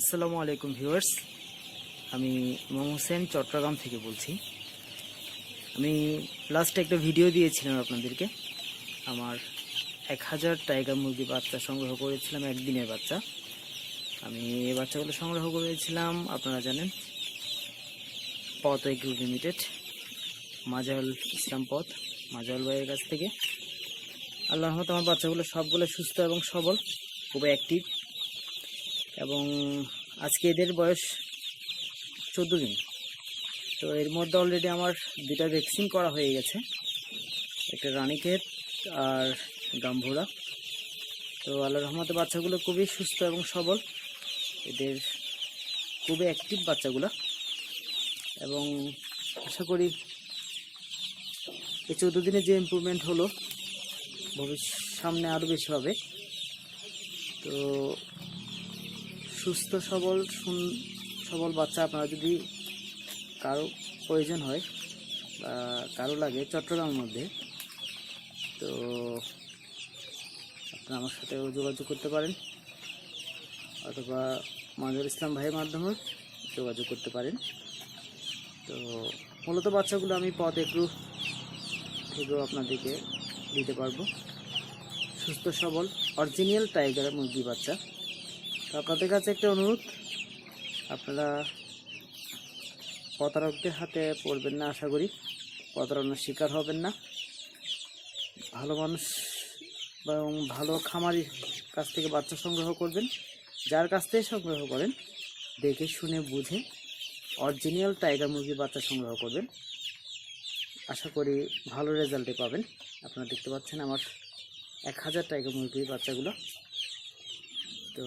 আসসালামু আলাইকুম ভিউয়ার্স। আমি মোহাম্মদ হোসেন, চট্টগ্রাম থেকে বলছি। আমি লাস্ট একটা ভিডিও দিয়েছিলাম আপনাদেরকে। আমার এক হাজার টাইগার মুরগি বাচ্চা সংগ্রহ করেছিলাম, একদিনের বাচ্চা। আমি এই বাচ্চাগুলো সংগ্রহ করেছিলাম, আপনারা জানেন পথ এগ্রো লিমিটেড মাজাল ইসলাম পথ মাজাল ভাইয়ের কাছ থেকে। আল্লাহ আমার বাচ্চাগুলো সবগুলো সুস্থ এবং সবল, খুবই অ্যাক্টিভ এবং আজকে এদের বয়স চোদ্দ দিন। তো এর মধ্যে অলরেডি আমার দুটা ভ্যাকসিন করা হয়ে গেছে। একটা রানীক্ষেত আর গাম্ভুরা। তো আল্লাহ রহমতে বাচ্চাগুলো খুবই সুস্থ এবং সবল। এদের খুবই অ্যাক্টিভ বাচ্চাগুলো। এবং আশা করি এই চোদ্দ দিনে যে ইম্প্রুভমেন্ট হলো ভবিষ্য সামনে আরও বেশি হবে। তো সুস্থ, সবল সবল বাচ্চা আপনারা যদি কারও প্রয়োজন হয় বা কারও লাগে চট্টগ্রামের মধ্যে, তো আপনারা আমার সাথেও যোগাযোগ করতে পারেন অথবা মাজুর ইসলাম ভাইয়ের মাধ্যমে যোগাযোগ করতে পারেন। তো মূলত বাচ্চাগুলো আমি পথ একটু থেকেও আপনাদেরকে দিতে পারব। সুস্থ, সবল অরিজিনাল টাইগার মুরগি বাচ্চা। আপনাদের কাছে একটা অনুরোধ। আপনারা প্রতারকদের হাতে পড়বেন না, আশা করি। প্রতারণার শিকার হবেন না। ভালো মানুষ এবং ভালো খামারির কাছ থেকে বাচ্চা সংগ্রহ করবেন। যার কাছ থেকে সংগ্রহ করেন, দেখে শুনে বুঝে অরিজিনাল টাইগার মুরগির বাচ্চা সংগ্রহ করবেন। আশা করি ভালো রেজাল্টে পাবেন। আপনারা দেখতে পাচ্ছেন আমার এক হাজার টাইগার মুরগির বাচ্চাগুলো। তো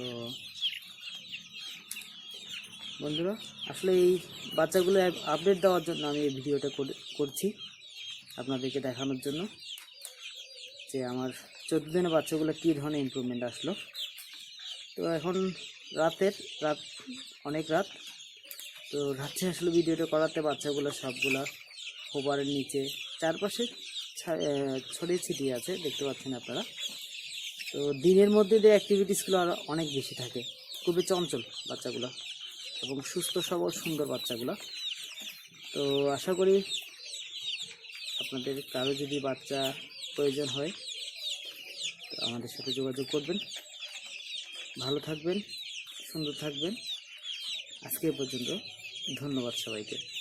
বন্ধুরা, আসলে এই বাচ্চাগুলো আপডেট দেওয়ার জন্য আমি এই ভিডিওটা করে- করছি আপনাদেরকে দেখানোর জন্য যে আমার চোদ্দ দিনের বাচ্চাগুলো কী ধরনের ইম্প্রুভমেন্ট আসলো। তো এখন রাতের, রাত, অনেক রাত। তো রাত্রে আসলে ভিডিওটা করাতে বাচ্চাগুলো সবগুলা হোবারের নিচে চারপাশে ছড়িয়ে ছিটিয়ে আছে, দেখতে পাচ্ছেন আপনারা। তো দিনের মধ্যে যে অ্যাক্টিভিটিসগুলো আরও অনেক বেশি থাকে, খুবই চঞ্চল বাচ্চাগুলো। এবং সুস্থ সবল, সুন্দর বাচ্চাগুলো। তো আশা করি আপনাদের কারও যদি বাচ্চা প্রয়োজন হয়, তো আমাদের সাথে যোগাযোগ করবেন। ভালো থাকবেন, সুন্দর থাকবেন। আজকে পর্যন্ত ধন্যবাদ সবাইকে।